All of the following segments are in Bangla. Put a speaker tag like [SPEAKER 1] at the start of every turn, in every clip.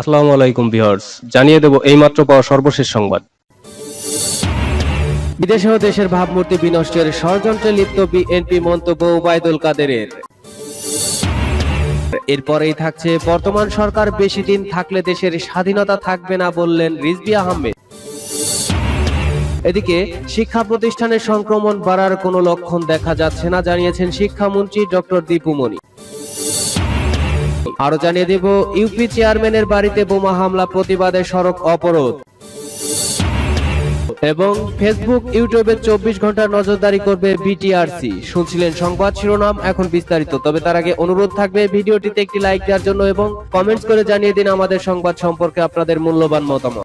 [SPEAKER 1] আসসালামু আলাইকুম ভিউয়ার্স জানিয়ে দেব এইমাত্র পাওয়া সর্বশেষ সংবাদ বিদেশে দেশের ভাবমূর্তি বিনষ্টের ষড়যন্ত্রে লিপ্ত বিএনপি মন্তব্য ওবায়দুল কাদেরের এরপরেই থাকছে বর্তমান সরকার বেশি দিন থাকলে দেশের স্বাধীনতা থাকবে না বললেন রিজবি আহমেদ এদিকে শিক্ষা প্রতিষ্ঠানের সংক্রমণ বাড়ার কোনো লক্ষণ দেখা যাচ্ছে না জানিয়েছেন শিক্ষামন্ত্রী ডক্টর দীপুমণি আরো জানিয়ে দেব ইউপি চেয়ারম্যানের বাড়িতে বোমা হামলা প্রতিবাদে সড়ক অবরোধ এবং ফেসবুক ইউটিউবে চব্বিশ ঘন্টা নজরদারি করবে বিটিআরসি শুনছিলেন সংবাদ শিরোনাম এখন বিস্তারিত তবে তার আগে অনুরোধ থাকবে ভিডিওটিতে একটি লাইক দেওয়ার জন্য এবং কমেন্টস করে জানিয়ে দিন আমাদের সংবাদ সম্পর্কে আপনাদের মূল্যবান মতামত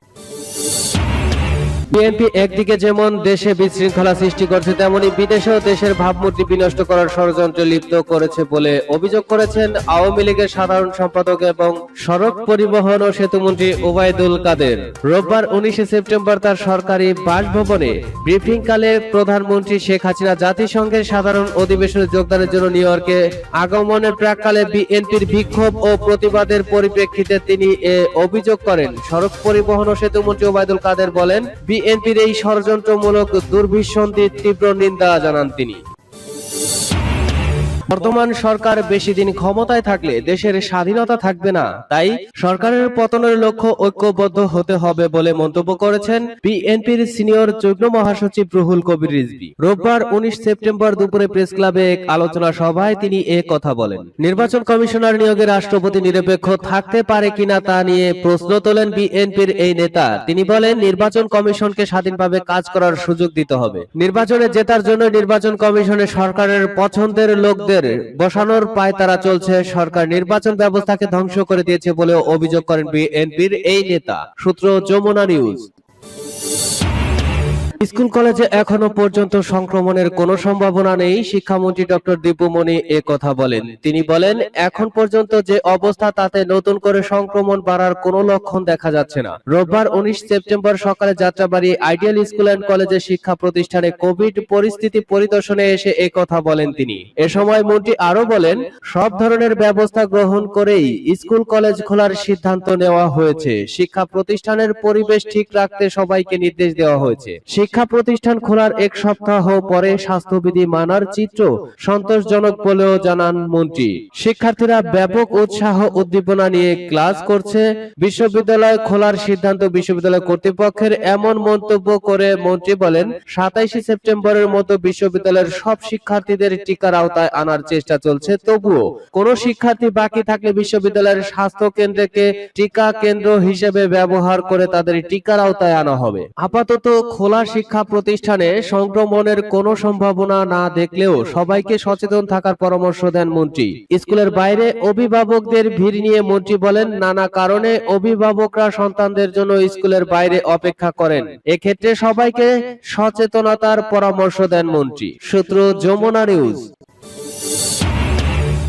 [SPEAKER 1] বিএনপি একদিকে যেমন দেশে বিশৃঙ্খলা সৃষ্টি করছে তেমনি বিদেশেও দেশের ভাবমূর্তি বিনষ্ট করার ষড়যন্ত্র লিপ্ত করেছে বলে অভিযোগ করেছেন আওয়ামী লীগের সাধারণ সম্পাদক এবং সড়ক পরিবহন ও সেতুমন্ত্রী ওবায়দুল কাদের রোববার উনিশে সেপ্টেম্বর তার সরকারি বাসভবনে ব্রিফিংকালে প্রধানমন্ত্রী শেখ হাসিনা জাতিসংঘের সাধারণ অধিবেশনে যোগদানের জন্য নিউ ইয়র্কে আগমনের প্রাককালে বিএনপির বিক্ষোভ ও প্রতিবাদের পরিপ্রেক্ষিতে তিনি এ অভিযোগ করেন সড়ক পরিবহন ও সেতুমন্ত্রী ওবায়দুল কাদের বলেন বি বিএনপির এই ষড়যন্ত্রমূলক দুর্ভিসন্ধির তীব্র নিন্দা জানান তিনি বর্তমান সরকার বেশি দিন ক্ষমতায় থাকলে দেশের স্বাধীনতা থাকবে না তাই সরকারের পতনের লক্ষ্য ঐক্যবদ্ধ হতে হবে বলে মন্তব্য করেছেন বিএনপির সিনিয়র যুগ্ম মহাসচিব রুহুল কবির রিজভি রোববার উনিশ সেপ্টেম্বর দুপুরে প্রেস ক্লাবে এক আলোচনা সভায় তিনি এ কথা বলেন নির্বাচন কমিশনার নিয়োগে রাষ্ট্রপতি নিরপেক্ষ থাকতে পারে কিনা তা নিয়ে প্রশ্ন তোলেন বিএনপির এই নেতা তিনি বলেন নির্বাচন কমিশনকে স্বাধীনভাবে কাজ করার সুযোগ দিতে হবে নির্বাচনে জেতার জন্য নির্বাচন কমিশনে সরকারের পছন্দের লোকদের সরকারের বসানোর পায় তারা চলছে সরকার নির্বাচন ব্যবস্থাকে ধ্বংস করে দিয়েছে বলেও অভিযোগ করেন বিএনপির এই নেতা সূত্র যমুনা নিউজ স্কুল কলেজে এখনো পর্যন্ত সংক্রমণের কোনো সম্ভাবনা নেই শিক্ষামন্ত্রী ডক্টর দীপুমণি এ কথা বলেন তিনি বলেন এখন পর্যন্ত যে অবস্থা তাতে নতুন করে সংক্রমণ বাড়ার কোনো লক্ষণ দেখা যাচ্ছে না রোববার উনিশ সেপ্টেম্বর সকালে যাত্রাবাড়ি আইডিয়াল স্কুল অ্যান্ড কলেজের শিক্ষা প্রতিষ্ঠানে কোভিড পরিস্থিতি পরিদর্শনে এসে এ কথা বলেন তিনি এ সময় মন্ত্রী আরো বলেন সব ধরনের ব্যবস্থা গ্রহণ করেই স্কুল কলেজ খোলার সিদ্ধান্ত নেওয়া হয়েছে শিক্ষা প্রতিষ্ঠানের পরিবেশ ঠিক রাখতে সবাইকে নির্দেশ দেওয়া হয়েছে শিক্ষা প্রতিষ্ঠান খোলার এক সপ্তাহ পরে স্বাস্থ্যবিধি মানার চিত্র সন্তোষজনক বলেও জানান মন্ত্রী শিক্ষার্থীরা ব্যাপক উৎসাহ উদ্দীপনা নিয়ে ক্লাস করছে বিশ্ববিদ্যালয় খোলার সিদ্ধান্ত বিশ্ববিদ্যালয় কর্তৃপক্ষের এমন মন্তব্য করে মন্ত্রী বলেন সাতাইশে সেপ্টেম্বরের মতো বিশ্ববিদ্যালয়ের সব শিক্ষার্থীদের টিকার আওতায় আনার চেষ্টা চলছে তবুও কোন শিক্ষার্থী বাকি থাকলে বিশ্ববিদ্যালয়ের স্বাস্থ্য কেন্দ্রকে টিকা কেন্দ্র হিসেবে ব্যবহার করে তাদের টিকার আওতায় আনা হবে আপাতত খোলা শিক্ষা প্রতিষ্ঠানে সংক্রমণের কোনো সম্ভাবনা না দেখলেও সবাইকে সচেতন থাকার পরামর্শ দেন মন্ত্রী স্কুলের বাইরে অভিভাবকদের ভিড় নিয়ে মন্ত্রী বলেন নানা কারণে অভিভাবকরা সন্তানদের জন্য স্কুলের বাইরে অপেক্ষা করেন এক্ষেত্রে সবাইকে সচেতনতার পরামর্শ দেন মন্ত্রী সূত্র যমুনা নিউজ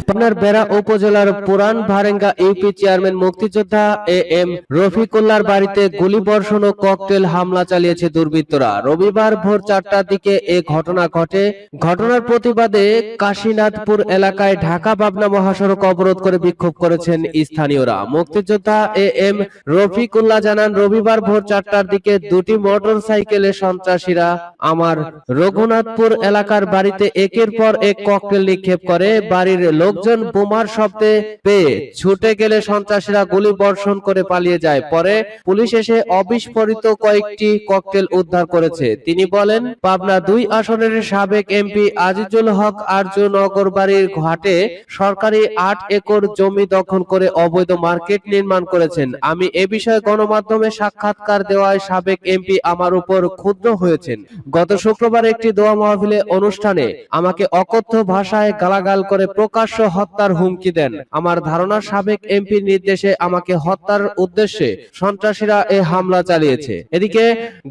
[SPEAKER 1] পাবনার বেড়া উপজেলার পুরান ভারেঙ্গা ইউপি চেয়ারম্যান মুক্তিযোদ্ধা এ এম রফিকুল্লার বাড়িতে গুলিবর্ষণ ও ককটেল হামলা চালিয়েছে দুর্বৃত্তরা রবিবার ভোর চারটার দিকে এ ঘটনা ঘটে ঘটনার প্রতিবাদে কাশীনাথপুর এলাকায় ঢাকা পাবনা মহাসড়ক অবরোধ করে বিক্ষোভ করেছেন স্থানীয়রা মুক্তিযোদ্ধা এ এম রফিকুল্লা জানান রবিবার ভোর চারটার দিকে দুটি মোটর সাইকেলে সন্ত্রাসীরা আমার রঘুনাথপুর এলাকার বাড়িতে একের পর এক ককটেল নিক্ষেপ করে বাড়ির লোক লোকজন বোমার শব্দে পেয়ে ছুটে গেলে সন্ত্রাসীরা গুলি বর্ষণ করে পালিয়ে যায় পরে পুলিশ এসে অবিস্ফোরিত কয়েকটি ককটেল উদ্ধার করেছে তিনি বলেন পাবনা দুই আসনের সাবেক এমপি আজিজুল হক আর্য নগরবাড়ির ঘাটে সরকারি আট একর জমি দখল করে অবৈধ মার্কেট নির্মাণ করেছেন আমি এ বিষয়ে গণমাধ্যমে সাক্ষাৎকার দেওয়ায় সাবেক এমপি আমার উপর ক্ষুদ্র হয়েছেন গত শুক্রবার একটি দোয়া মাহফিলে অনুষ্ঠানে আমাকে অকথ্য ভাষায় গালাগাল করে প্রকাশ্য হত্যার হুমকি দেন আমার ধারণা সাবেক এমপির নির্দেশে আমাকে হত্যার উদ্দেশ্যে সন্ত্রাসীরা এ হামলা চালিয়েছে এদিকে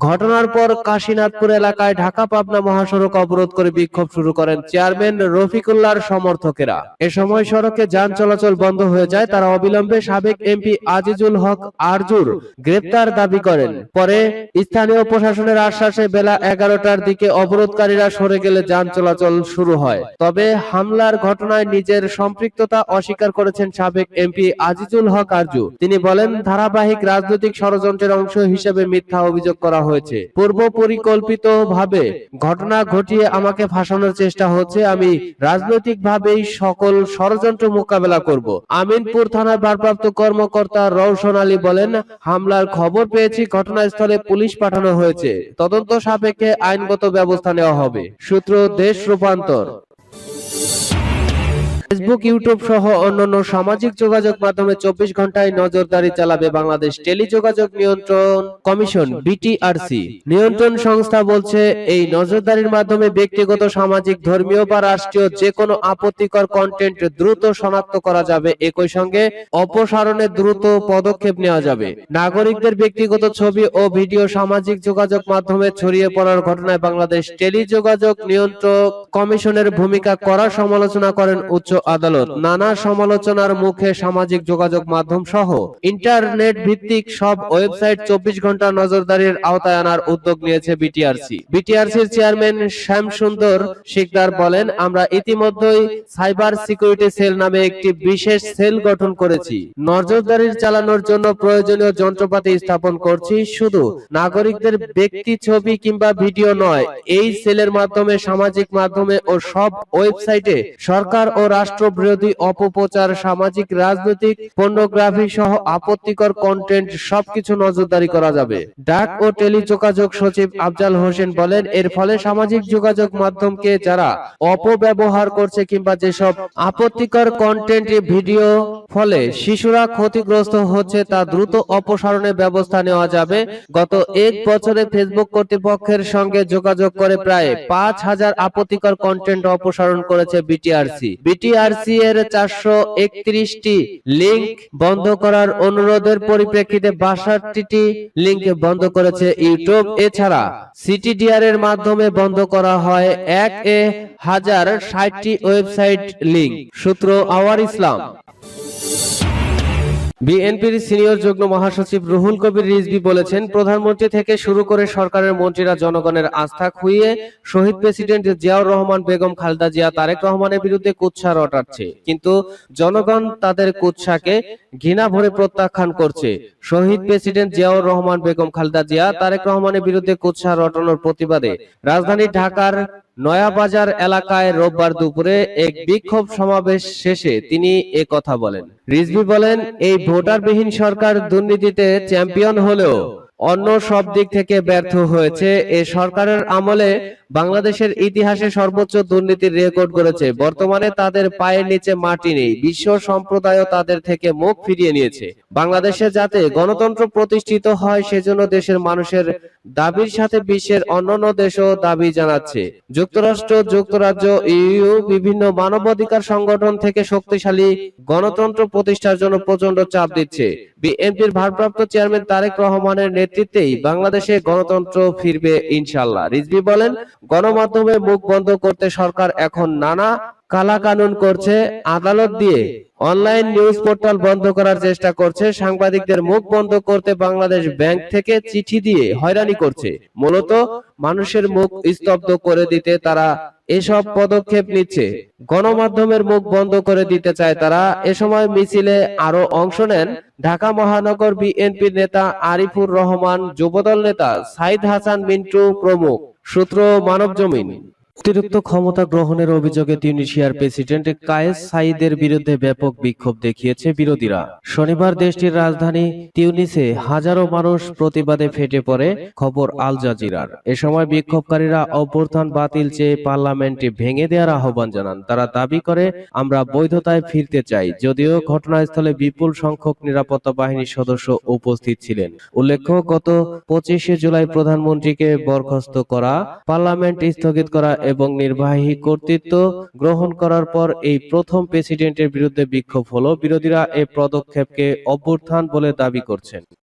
[SPEAKER 1] ঘটনার পর কাশীনাথপুর এলাকায় ঢাকা পাবনা মহাসড়ক অবরোধ করে বিক্ষোভ শুরু করেন চেয়ারম্যান রফিকুল্লাহর সমর্থকেরা এ সময় সড়কে যান চলাচল বন্ধ হয়ে যায় তারা অবিলম্বে সাবেক এমপি আজিজুল হক আরজুর গ্রেপ্তার দাবি করেন পরে স্থানীয় প্রশাসনের আশ্বাসে বেলা এগারোটার দিকে অবরোধকারীরা সরে গেলে যান চলাচল শুরু হয় তবে হামলার ঘটনায় নিজের তাদের সম্পৃক্ততা অস্বীকার করেছেন সাবেক এমপি আজিজুল হক আরজু তিনি বলেন ধারাবাহিক রাজনৈতিক ষড়যন্ত্রের অংশ হিসেবে মিথ্যা অভিযোগ করা হয়েছে পূর্ব পরিকল্পিত ভাবে ঘটনা ঘটিয়ে আমাকে ফাঁসানোর চেষ্টা হচ্ছে আমি রাজনৈতিক ভাবেই সকল ষড়যন্ত্র মোকাবেলা করব আমিনপুর থানার ভারপ্রাপ্ত কর্মকর্তা রওশন আলী বলেন হামলার খবর পেয়েছি ঘটনাস্থলে পুলিশ পাঠানো হয়েছে তদন্ত সাপেক্ষে আইনগত ব্যবস্থা নেওয়া হবে সূত্র দেশ রূপান্তর ফেসবুক ইউটিউব সহ অন্যান্য সামাজিক যোগাযোগ মাধ্যমে চব্বিশ ঘন্টায় নজরদারি চালাবে বাংলাদেশ টেলিযোগাযোগ নিয়ন্ত্রণ কমিশন বিটিআরসি নিয়ন্ত্রণ সংস্থা বলছে এই নজরদারির মাধ্যমে ব্যক্তিগত সামাজিক ধর্মীয় বা রাষ্ট্রীয় যে কোনো আপত্তিকর কন্টেন্ট দ্রুত শনাক্ত করা যাবে একই সঙ্গে অপসারণে দ্রুত পদক্ষেপ নেওয়া যাবে নাগরিকদের ব্যক্তিগত ছবি ও ভিডিও সামাজিক যোগাযোগ মাধ্যমে ছড়িয়ে পড়ার ঘটনায় বাংলাদেশ টেলিযোগাযোগ নিয়ন্ত্রক কমিশনের ভূমিকা করা সমালোচনা করেন উচ্চ আদালত নানা সমালোচনার মুখে সামাজিক যোগাযোগ মাধ্যম সহ ইন্টারনেট ভিত্তিক সব ওয়েবসাইট চব্বিশ ঘন্টা নজরদারির আওতায় আনার উদ্যোগ নিয়েছে বিটিআরসি বিটিআরসির চেয়ারম্যান শ্যাম সুন্দর শিকদার বলেন আমরা ইতিমধ্যেই সাইবার সিকিউরিটি সেল নামে একটি বিশেষ সেল গঠন করেছি নজরদারির চালানোর জন্য প্রয়োজনীয় যন্ত্রপাতি স্থাপন করছি শুধু নাগরিকদের ব্যক্তি ছবি কিংবা ভিডিও নয় এই সেলের মাধ্যমে সামাজিক মাধ্যমে ও সব ওয়েবসাইটে সরকার ও রাষ্ট্র রাষ্ট্রবিরোধী অপপ্রচার সামাজিক রাজনৈতিক পর্নোগ্রাফি সহ আপত্তিকর কন্টেন্ট সবকিছু নজরদারি করা যাবে ডাক ও টেলিযোগাযোগ সচিব আফজাল হোসেন বলেন এর ফলে সামাজিক যোগাযোগ মাধ্যমকে যারা অপব্যবহার করছে কিংবা যেসব আপত্তিকর কন্টেন্ট ভিডিও ফলে শিশুরা ক্ষতিগ্রস্ত হচ্ছে তা দ্রুত অপসারণের ব্যবস্থা নেওয়া যাবে গত এক বছরে ফেসবুক কর্তৃপক্ষের সঙ্গে যোগাযোগ করে প্রায় পাঁচ হাজার আপত্তিকর কন্টেন্ট অপসারণ করেছে বিটিআরসি বিটি বিআরসি এর চারশো একত্রিশটি লিঙ্ক বন্ধ করার অনুরোধের পরিপ্রেক্ষিতে বাষট্টি লিঙ্ক বন্ধ করেছে ইউটিউব এছাড়া সিটিডিআর এর মাধ্যমে বন্ধ করা হয় এক এ হাজার ষাটটি ওয়েবসাইট লিঙ্ক সূত্র আওয়ার ইসলাম বিএনপির সিনিয়র যুগ্ম মহাসচিব রুহুল কবির রিজভি বলেছেন প্রধানমন্ত্রী থেকে শুরু করে সরকারের মন্ত্রীরা জনগণের আস্থা খুইয়ে শহীদ প্রেসিডেন্ট জিয়াউর রহমান বেগম খালদা জিয়া তারেক রহমানের বিরুদ্ধে কুৎসা রটাচ্ছে কিন্তু জনগণ তাদের কুৎসাকে ঘৃণা ভরে প্রত্যাখ্যান করছে শহীদ প্রেসিডেন্ট জিয়াউর রহমান বেগম খালদা জিয়া তারেক রহমানের বিরুদ্ধে কুৎসা রটানোর প্রতিবাদে রাজধানী ঢাকার নয়াবাজার এলাকায় রোববার দুপুরে এক বিক্ষোভ সমাবেশ শেষে তিনি এ কথা বলেন রিজভি বলেন এই ভোটারবিহীন সরকার দুর্নীতিতে চ্যাম্পিয়ন হলেও অন্য সব দিক থেকে ব্যর্থ হয়েছে এ সরকারের আমলে বাংলাদেশের ইতিহাসে সর্বোচ্চ দুর্নীতির রেকর্ড করেছে বর্তমানে তাদের পায়ের নিচে মাটি নেই বিশ্ব সম্প্রদায়ও তাদের থেকে মুখ ফিরিয়ে নিয়েছে বাংলাদেশে যাতে গণতন্ত্র প্রতিষ্ঠিত হয় সেজন্য দেশের মানুষের দাবির সাথে বিশ্বের অন্যান্য দেশও দাবি জানাচ্ছে যুক্তরাষ্ট্র যুক্তরাজ্য ইউ বিভিন্ন মানবাধিকার সংগঠন থেকে শক্তিশালী গণতন্ত্র প্রতিষ্ঠার জন্য প্রচন্ড চাপ দিচ্ছে বিএনপির ভারপ্রাপ্ত চেয়ারম্যান তারেক রহমানের নেতৃত্বেই বাংলাদেশে গণতন্ত্র ফিরবে ইনশাল্লাহ রিজবি বলেন গণমাধ্যমে মুখ বন্ধ করতে সরকার এখন নানা কালা কানুন করছে আদালত দিয়ে অনলাইন নিউজ পোর্টাল বন্ধ করার চেষ্টা করছে সাংবাদিকদের মুখ বন্ধ করতে বাংলাদেশ ব্যাংক থেকে চিঠি দিয়ে হয়রানি করছে মূলত মানুষের মুখ স্তব্ধ করে দিতে তারা এসব পদক্ষেপ নিচ্ছে গণমাধ্যমের মুখ বন্ধ করে দিতে চায় তারা এ সময় মিছিলে আরো অংশ নেন ঢাকা মহানগর বিএনপি নেতা আরিফুর রহমান যুবদল নেতা সাইদ হাসান মিন্টু প্রমুখ সূত্র মানব জমিন অতিরিক্ত ক্ষমতা গ্রহণের অভিযোগে তিউনিশিয়ার প্রেসিডেন্ট কায়েস সাইদের বিরুদ্ধে ব্যাপক বিক্ষোভ দেখিয়েছে বিরোধীরা শনিবার দেশটির রাজধানী তিউনিসে হাজারো মানুষ প্রতিবাদে ফেটে পড়ে খবর আল জাজিরার এ সময় বিক্ষোভকারীরা অভ্যর্থন বাতিল চেয়ে পার্লামেন্টে ভেঙে দেওয়ার আহ্বান জানান তারা দাবি করে আমরা বৈধতায় ফিরতে চাই যদিও ঘটনাস্থলে বিপুল সংখ্যক নিরাপত্তা বাহিনীর সদস্য উপস্থিত ছিলেন উল্লেখ্য গত পঁচিশে জুলাই প্রধানমন্ত্রীকে বরখাস্ত করা পার্লামেন্ট স্থগিত করা এবং নির্বাহী কর্তৃত্ব গ্রহণ করার পর এই প্রথম প্রেসিডেন্টের বিরুদ্ধে বিক্ষোভ হলো বিরোধীরা এ পদক্ষেপকে অভ্যুত্থান বলে দাবি করছেন